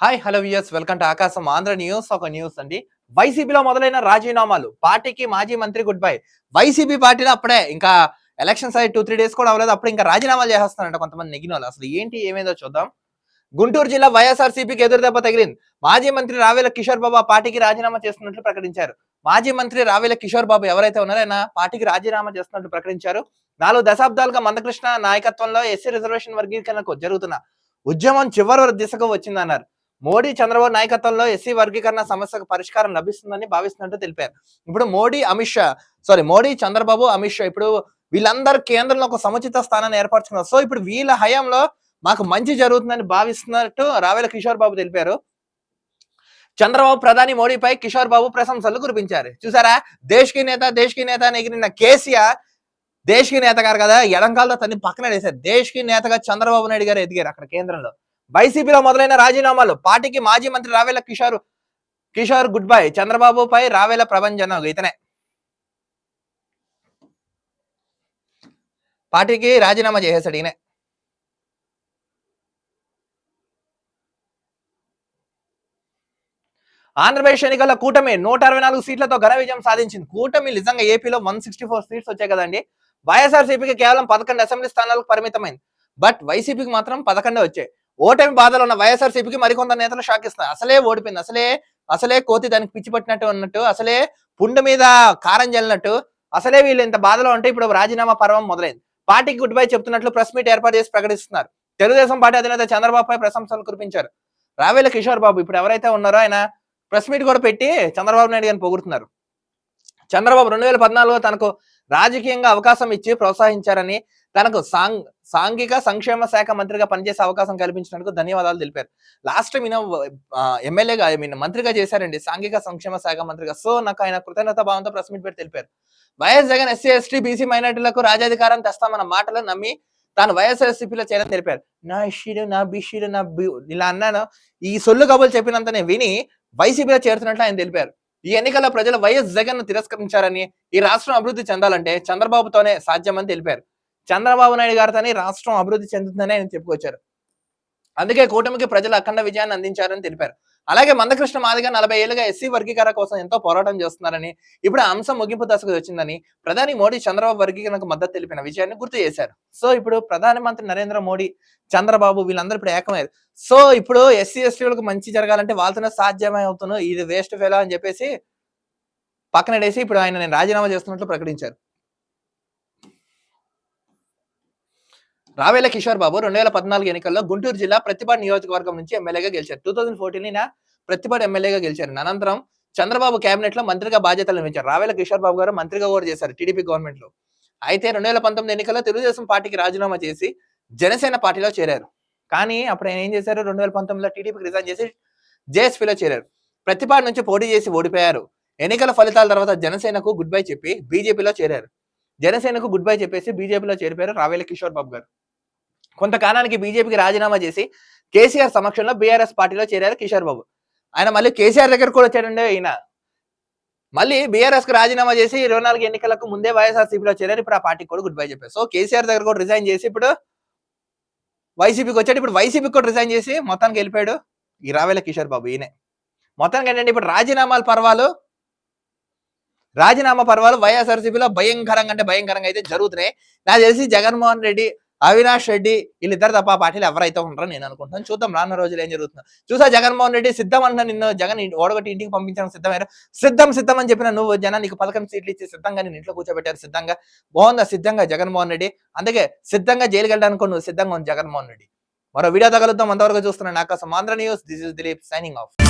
Hi hello viewers welcome to Akasam Andhra news ఒక news అండి. వైసీపీలో మొదలైన రాజీనామాలు పార్టీకి మాజీ మంత్రి గుడ్ బై వైసీపీ పార్టీలో అప్పుడే ఇంకా ఎలక్షన్స్ అయ్యి టూ త్రీ డేస్ కూడా అవ్వలేదు. అప్పుడు ఇంకా రాజీనామాలు చేస్తున్నారంట కొంతమంది నెగిన వాళ్ళు అసలు ఏంటి ఏమైందో చూద్దాం. గుంటూరు జిల్లా వైఎస్ఆర్సీపీకి ఎదురు ఎదురుదెబ్బ తగిలింది. మాజీ మంత్రి రావేల కిషోర్ బాబు పార్టీకి రాజీనామా చేస్తున్నట్లు ప్రకటించారు. మాజీ మంత్రి రావేల కిషోర్ బాబు ఎవరైతే ఉన్నారో ఆయన పార్టీకి రాజీనామా చేస్తున్నట్లు ప్రకటించారు. నాలుగు దశాబ్దాలుగా మందకృష్ణ నాయకత్వంలో ఎస్సీ రిజర్వేషన్ వర్గీకరణకు జరుగుతున్న ఉద్యమం చివరి దిశకు వచ్చిందన్నారు. మోడీ చంద్రబాబు నాయకత్వంలో ఎస్సీ వర్గీకరణ సమస్యకు పరిష్కారం లభిస్తుందని భావిస్తున్నట్టు తెలిపారు. ఇప్పుడు మోడీ అమిత్ షా సారీ మోడీ చంద్రబాబు అమిత్ షా ఇప్పుడు వీళ్ళందరూ కేంద్రంలో ఒక సముచిత స్థానాన్ని ఏర్పరచుకున్నారు. సో ఇప్పుడు వీళ్ళ హయాంలో మాకు మంచి జరుగుతుందని భావిస్తున్నట్టు రావేల కిషోర్ బాబు తెలిపారు. చంద్రబాబు ప్రధాని మోడీపై కిషోర్ బాబు ప్రశంసలు కురిపించారు. చూసారా? దేశ్కి నేత దేశ్కి నేత అని ఎగిరిన కేసీఆర్ దేశ్కి నేత గారు కదా ఎడంకాలతో తన్ని పక్కన వేశారు. దేశ్కి నేతగా చంద్రబాబు నాయుడు గారు ఎదిగారు అక్కడ కేంద్రంలో. వైసీపీలో మొదలైన రాజీనామాలు. పార్టీకి మాజీ మంత్రి రావేల కిషోర్ కిషోర్ గుడ్ బై చంద్రబాబుపై రావేల ప్రభంజన ఇతనే. పార్టీకి రాజీనామా చేసేసాడు ఈయన. ఆంధ్రప్రదేశ్ ఎన్నికల్లో కూటమి నూట అరవై నాలుగు సీట్లతో ఘన విజయం సాధించింది. కూటమి నిజంగా ఏపీలో వన్ సిక్స్టీ ఫోర్ సీట్స్ వచ్చాయి కదండి. వైఎస్ఆర్సీపీకి కేవలం పదకొండు అసెంబ్లీ స్థానాలకు పరిమితమైంది. బట్ వైసీపీకి మాత్రం పదకొండే వచ్చాయి. ఓటమి బాధలో ఉన్న వైఎస్ఆర్సీపీకి మరికొంత నేతలు షాక్ ఇస్తున్నారు. అసలే ఓడిపోయింది. అసలే అసలే కోతి దానికి పిచ్చి పట్టినట్టు ఉన్నట్టు అసలే పుండు మీద కారం జల్లినట్టు అసలే వీళ్ళు ఇంత బాధలో ఉంటే ఇప్పుడు రాజీనామా పర్వం మొదలైంది. పార్టీకి గుడ్ బై చెప్తున్నట్లు ప్రెస్ మీట్ ఏర్పాటు చేసి ప్రకటిస్తున్నారు. తెలుగుదేశం పార్టీ అధినేత చంద్రబాబుపై ప్రశంసలు కురిపించారు. రావేల కిషోర్ బాబు ఇప్పుడు ఎవరైతే ఉన్నారో ఆయన ప్రెస్ మీట్ కూడా పెట్టి చంద్రబాబు నాయుడు గారిని పొగుడుతున్నారు. చంద్రబాబు రెండు వేల పద్నాలుగులో తనకు రాజకీయంగా అవకాశం ఇచ్చి ప్రోత్సహించారని తనకు సాంగ్ సాంఘిక సంక్షేమ శాఖ మంత్రిగా పనిచేసే అవకాశం కల్పించినందుకు ధన్యవాదాలు తెలిపారు. లాస్ట్ మీన ఈయన ఎమ్మెల్యేగా ఐ మీన్ మంత్రిగా చేశారండి సాంఘిక సంక్షేమ శాఖ మంత్రిగా. సో నాకు ఆయన కృతజ్ఞత భావంతో ప్రెస్ మీట్ పెట్టి తెలిపారు. YS Jagan SC ST BC మైనార్టీలకు రాజాధికారం తెస్తామన్న మాటలు నమ్మి తాను వైఎస్ఆర్సీపీలో చేయాలని తెలిపారు. నా ఇష్యూలు నా బీసీలు నా బి- ఇలా అన్నాను. ఈ సొల్లు కబులు చెప్పినంతనే విని వైసీపీలో చేరుతున్నట్లు ఆయన తెలిపారు. ఈ ఎన్నికల్లో ప్రజలు వైఎస్ జగన్ను తిరస్కరించారని ఈ రాష్ట్రం అభివృద్ధి చెందాలంటే చంద్రబాబుతోనే సాధ్యమని తెలిపారు. చంద్రబాబు నాయుడు గారితోనే రాష్ట్రం అభివృద్ధి చెందుతుందని ఆయన చెప్పుకొచ్చారు. అందుకే కూటమికి ప్రజలు అఖండ విజయాన్ని అందించారని తెలిపారు. అలాగే మందకృష్ణ మాదిగా నలభై ఏళ్ళుగా ఎస్సీ వర్గీకరణ కోసం ఎంతో పోరాటం చేస్తున్నారని ఇప్పుడు ఆ అంశం ముగింపు దశకు వచ్చిందని ప్రధాని మోడీ చంద్రబాబు వర్గీకరణకు మద్దతు తెలిపిన విషయాన్ని గుర్తు చేశారు. సో ఇప్పుడు ప్రధానమంత్రి నరేంద్ర మోడీ చంద్రబాబు వీళ్ళందరూ ఇప్పుడు ఏకమయ్యారు. సో ఇప్పుడు ఎస్సీ ఎస్టీలకు మంచి జరగాలంటే వాళ్ళతోనే సాధ్యమే అవుతును ఇది వేస్ట్ ఫెలో అని చెప్పేసి పక్కనడేసి ఇప్పుడు ఆయన నేను రాజీనామా చేస్తున్నట్లు ప్రకటించారు. రావేల కిషోర్ బాబు రెండు వేల పద్నాలుగు ఎన్నికల్లో గుంటూరు జిల్లా ప్రతిపాడు నియోజకవర్గం నుంచి ఎమ్మెల్యేగా గెలిచారు. టూ థౌసండ్ ఫోర్టీన్ ప్రతిపాడు ఎమ్మెల్యేగా గెలిచారు. అనంతరం చంద్రబాబు కేబినెట్లో మంత్రిగా బాధ్యతలు నిర్వహించారు. రావేల కిషోర్ బాబు గారు మంత్రిగా కూడా చేశారు టీడీపీ గవర్నమెంట్లో అయితే రెండు వేల పంతొమ్మిది ఎన్నికల్లో తెలుగుదేశం పార్టీకి రాజీనామా చేసి జనసేన పార్టీలో చేరారు. కానీ అప్పుడు ఆయన ఏం చేశారు? రెండు వేల పంతొమ్మిదిలో టీడీపీకి రిజైన్ చేసి జేఎస్పీలో చేరారు. ప్రతిపాడు నుంచి పోటీ చేసి ఓడిపోయారు. ఎన్నికల ఫలితాల తర్వాత జనసేనకు గుడ్ బై చెప్పి బీజేపీలో చేరారు. జనసేనకు గుడ్ బై చెప్పేసి బీజేపీలో చేరిపోయారు రావేల కిషోర్ బాబు గారు. కొంతకాలానికి బీజేపీకి రాజీనామా చేసి కేసీఆర్ సమక్షంలో బీఆర్ఎస్ పార్టీలో చేరారు కిషోర్ బాబు. ఆయన మళ్ళీ కేసీఆర్ దగ్గర కూడా వచ్చాడండి ఈయన. మళ్ళీ బీఆర్ఎస్కి రాజీనామా చేసి ఇరవై నాలుగు ఎన్నికలకు ముందే వైఎస్ఆర్సీపీలో చేరారు. ఇప్పుడు ఆ పార్టీకి కూడా గుడ్ బై చెప్పారు. సో కేసీఆర్ దగ్గర కూడా రిజైన్ చేసి ఇప్పుడు వైసీపీకి వచ్చాడు. ఇప్పుడు వైసీపీకి కూడా రిజైన్ చేసి మొత్తానికి వెళ్ళిపోయాడు ఈ రావేల కిషోర్ బాబు ఈయనే. మొత్తానికి ఏంటంటే ఇప్పుడు రాజీనామాల పర్వాలు రాజీనామా పర్వాలు వైఎస్ఆర్సీపీలో భయంకరంగా అంటే భయంకరంగా అయితే జరుగుతున్నాయి. నాకు తెలిసి జగన్మోహన్ రెడ్డి అవినాష్ రెడ్డి వీళ్ళిద్దరు తప్ప పార్టీలు ఎవరైతే ఉంటారో నేను అనుకుంటాను. చూద్దాం రానున్న రోజులు ఏం జరుగుతుందో. చూసా జగన్మోహన్ రెడ్డి సిద్ధం అంటున్నా నిన్ను జగన్ ఓడగొట్టి ఇంటికి పంపించడం సిద్ధమయ్యారు. సిద్ధం సిద్ధం అని చెప్పిన నువ్వు జన నీకు పథకం సీట్లు ఇచ్చి సిద్ధంగా నేను ఇంట్లో కూర్చోబెట్టారు సిద్ధంగా. బాగుందా సిద్ధంగా జగన్మోహన్ రెడ్డి? అందుకే సిద్ధంగా జైలుకి వెళ్ళడానికి నువ్వు సిద్ధంగా ఉంది జగన్మోహన్ రెడ్డి. మరో వీడియో తగలుద్దాం. అంతవరకు చూస్తున్నాను ఆకాశం Andhra news. This is Dilip signing off.